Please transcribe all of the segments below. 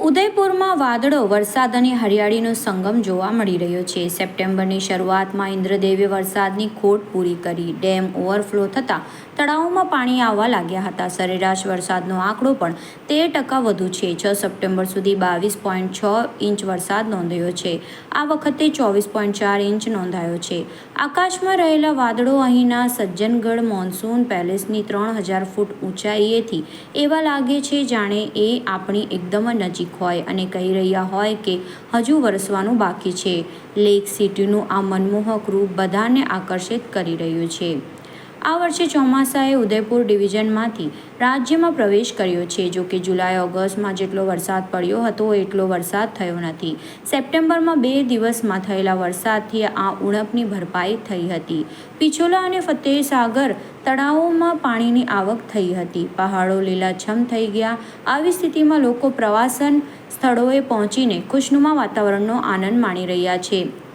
ઉદયપુરમાં વાદળો, વરસાદ અને હરિયાળીનો સંગમ જોવા મળી રહ્યો છે. સપ્ટેમ્બરની શરૂઆતમાં ઇન્દ્રદેવે વરસાદની ખોટ પૂરી કરી. ડેમ ઓવરફ્લો થતાં તળાવોમાં પાણી આવવા લાગ્યા હતા. સરેરાશ વરસાદનો આંકડો પણ તેર ટકા વધુ છે. છ સપ્ટેમ્બર સુધી બાવીસ પોઈન્ટ છ ઇંચ વરસાદ નોંધાયો છે. આ વખતે ચોવીસ પોઈન્ટ ચાર ઇંચ નોંધાયો છે. આકાશમાં રહેલા વાદળો અહીંના સજ્જનગઢ મોન્સૂન પેલેસની ત્રણ હજાર ફૂટ ઊંચાઈએથી એવા લાગે છે જાણે એ આપણી એકદમ નજીક હોય અને કહી રહ્યા હોય કે હજુ વરસવાનું બાકી છે. લેક સિટીનું આ મનમોહક રૂપ બધાને આકર્ષિત કરી રહ્યું છે. આ વર્ષે ચોમાસાએ ઉદયપુર ડિવિઝનમાંથી રાજ્યમાં પ્રવેશ કર્યો છે. જો કે જુલાઈ, ઓગસ્ટમાં જેટલો વરસાદ પડ્યો હતો, એટલો વરસાદ થયો નથી. સપ્ટેમ્બરમાં બે દિવસમાં થયેલા વરસાદથી આ ઉણપની ભરપાઈ થઈ હતી. પિછોલા અને ફતેહ સાગર તળાવોમાં પાણીની આવક થઈ હતી. પહાડો લીલાછમ થઈ ગયા. આવી સ્થિતિમાં લોકો પ્રવાસન સ્થળોએ પહોંચીને ખુશનુમા વાતાવરણનો આનંદ માણી રહ્યા છે.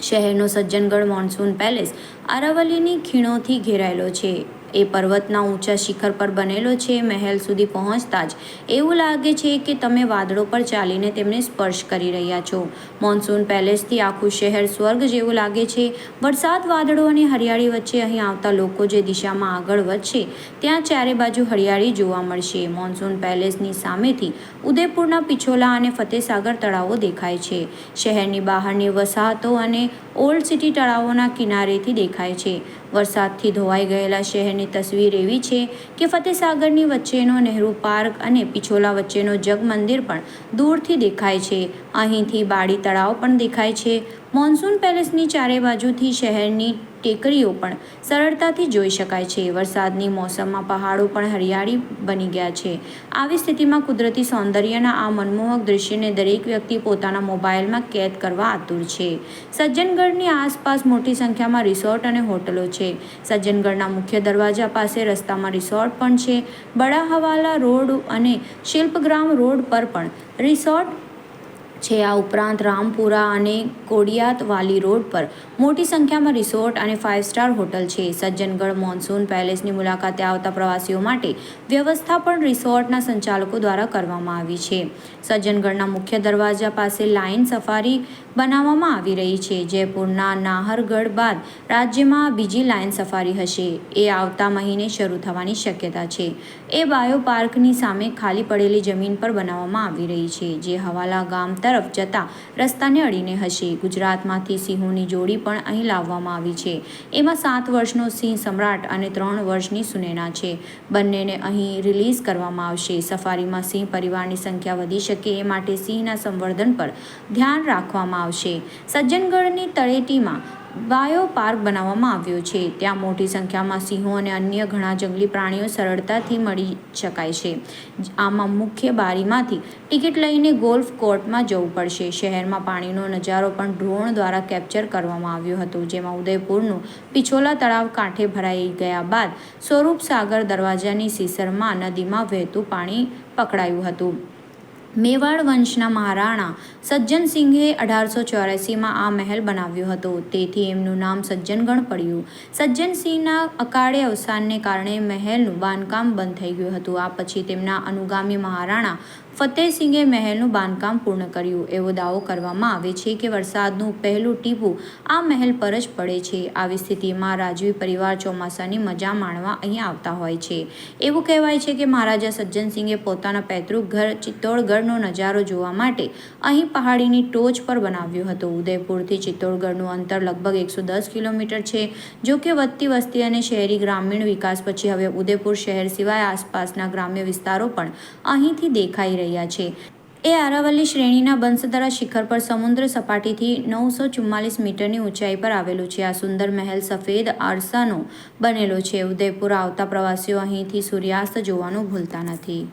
શહેરનો સજ્જનગઢ મોન્સૂન પેલેસ અરાવલીની ખીણોથી ઘેરાયેલો છે. એ પર્વતના ઊંચા શિખર પર બનેલો છે, મહેલ સુધી પહોંચતા જ. એવું લાગે છે કે તમે વાદળો પર ચાલીને તેમને સ્પર્શ કરી રહ્યા છો. મોન્સૂન પેલેસથી આખું શહેર સ્વર્ગ જેવું લાગે છે. વરસાદ, વાદળો અને હરિયાળી વચ્ચે અહીં આવતા લોકો જે દિશામાં આગળ વધશે, ત્યાં ચારે બાજુ હરિયાળી જોવા મળશે. મોન્સૂન પેલેસની સામેથી ઉદયપુરના પિછોલા અને ફતેસાગર તળાવો દેખાય છે. શહેરની બહારની વસાહતો અને ઓલ્ડ સિટી તળાવોના કિનારેથી દેખાય છે. વરસાદથી ધોવાઈ ગયેલા શહેરની તસવીર એવી છે કે ફતેસાગરની વચ્ચેનો નહેરુ પાર્ક અને પિછોલા વચ્ચેનો જગમંદિર પણ દૂરથી દેખાય છે. અહીંથી બાડી તળાવ પણ દેખાય છે. મોન્સૂન પેલેસની ચારે બાજુથી શહેરની ટેકરીઓ પણ સરળતાથી જોઈ શકાય છે. વરસાદની મોસમમાં પહાડો પણ હરિયાળી બની ગયા છે. આવી સ્થિતિમાં કુદરતી સૌંદર્યના આ મનમોહક દૃશ્યને દરેક વ્યક્તિ પોતાના મોબાઈલમાં કેદ કરવા આતુર છે. સજ્જનગઢની આસપાસ મોટી સંખ્યામાં રિસોર્ટ અને હોટલો છે. સજ્જનગઢના મુખ્ય દરવાજા પાસે રસ્તામાં રિસોર્ટ પણ છે. બડા હવાલા રોડ અને શિલ્પગ્રામ રોડ પર પણ રિસોર્ટ છે. આ ઉપરાંત રામપુરા અને કોડિયાત વાલી રોડ પર મોટી સંખ્યામાં રિસોર્ટ અને ફાઇવ સ્ટાર હોટલ છે. સજ્જનગઢ મોન્સૂન પેલેસની મુલાકાતે આવતા પ્રવાસીઓ માટે વ્યવસ્થા પણ રિસોર્ટના સંચાલકો દ્વારા કરવામાં આવી છે. સજ્જનગઢના મુખ્ય દરવાજા પાસે લાઇન સફારી બનાવવામાં આવી રહી છે. જયપુરના નાહરગઢ બાદ રાજ્યમાં બીજી લાઇન સફારી હશે. એ આવતા મહિને શરૂ થવાની શક્યતા છે. એ બાયો પાર્કની સામે ખાલી પડેલી જમીન પર બનાવવામાં આવી રહી છે, જે હવાલા ગામ તરફ જતા રસ્તાને અડીને હશે. ગુજરાતમાંથી સિંહોની જોડી પણ અહીં લાવવામાં આવી છે. એમાં સાત વર્ષનો સિંહ સમ્રાટ અને ત્રણ વર્ષની સુનેના છે. બંનેને અહીં રિલીઝ કરવામાં આવશે. સફારીમાં સિંહ પરિવારની સંખ્યા વધી શકે એ માટે સિંહના સંવર્ધન પર ધ્યાન રાખવામાં આવશે. સજ્જનગઢની તળેટીમાં બાયો પાર્ક બનાવવામાં આવ્યો છે. ત્યાં મોટી સંખ્યામાં સિંહો અને અન્ય ઘણા જંગલી પ્રાણીઓ સરળતાથી મળી શકાય છે. આમાં મુખ્ય બારીમાંથી ટિકિટ લઈને ગોલ્ફ કોર્ટમાં જવું પડશે. શહેરમાં પાણીનો નજારો પણ ડ્રોન દ્વારા કેપ્ચર કરવામાં આવ્યો હતો, જેમાં ઉદયપુરનું પિછોલા તળાવ કાંઠે ભરાઈ ગયા બાદ સ્વરૂપ સાગર દરવાજાની સીસરમાં નદીમાં વહેતું પાણી પકડાયું હતું. મેવાડ વંશના મહારાણા સજ્જનસિંહે અઢારસો ચોર્યાસીમાં આ મહેલ બનાવ્યો હતો. તેથી એમનું નામ સજ્જનગણ પડ્યું. સજ્જનસિંહના અકાળે અવસાનને કારણે મહેલનું બાંધકામ બંધ થઈ ગયું હતું. આ પછી તેમના અનુગામી મહારાણા ફતેહસિંહે મહેલનું બાંધકામ પૂર્ણ કર્યું. એવો દાવો કરવામાં આવે છે કે વરસાદનું પહેલું ટીપું આ મહેલ પર જ પડે છે. આવી સ્થિતિમાં રાજવી પરિવાર ચોમાસાની મજા માણવા અહીં આવતા હોય છે. એવું કહેવાય છે કે મહારાજા સજ્જનસિંહે પોતાના પૈતૃક ઘર, ચિત્તોડગઢનો નજારો જોવા માટે અહીં પહાડીની ટોચ પર બનાવ્યું હતું. ઉદયપુરથી ચિત્તોડગઢનું અંતર લગભગ એકસો દસ કિલોમીટર છે, જો કે વધતી વસ્તી અને શહેરી ગ્રામીણ વિકાસ પછી હવે ઉદયપુર શહેર સિવાય આસપાસના ગ્રામ્ય વિસ્તારો પણ અહીંથી દેખાઈ રહ્યા છે. એ આરાવલ્લી શ્રેણીના બંસધરા શિખર પર સમુદ્ર સપાટીથી નવસો ચુમ્માલીસ મીટરની ઊંચાઈ પર આવેલું છે. આ સુંદર મહેલ સફેદ આરસાનો બનેલો છે. ઉદયપુર આવતા પ્રવાસીઓ અહીંથી સૂર્યાસ્ત જોવાનું ભૂલતા નથી.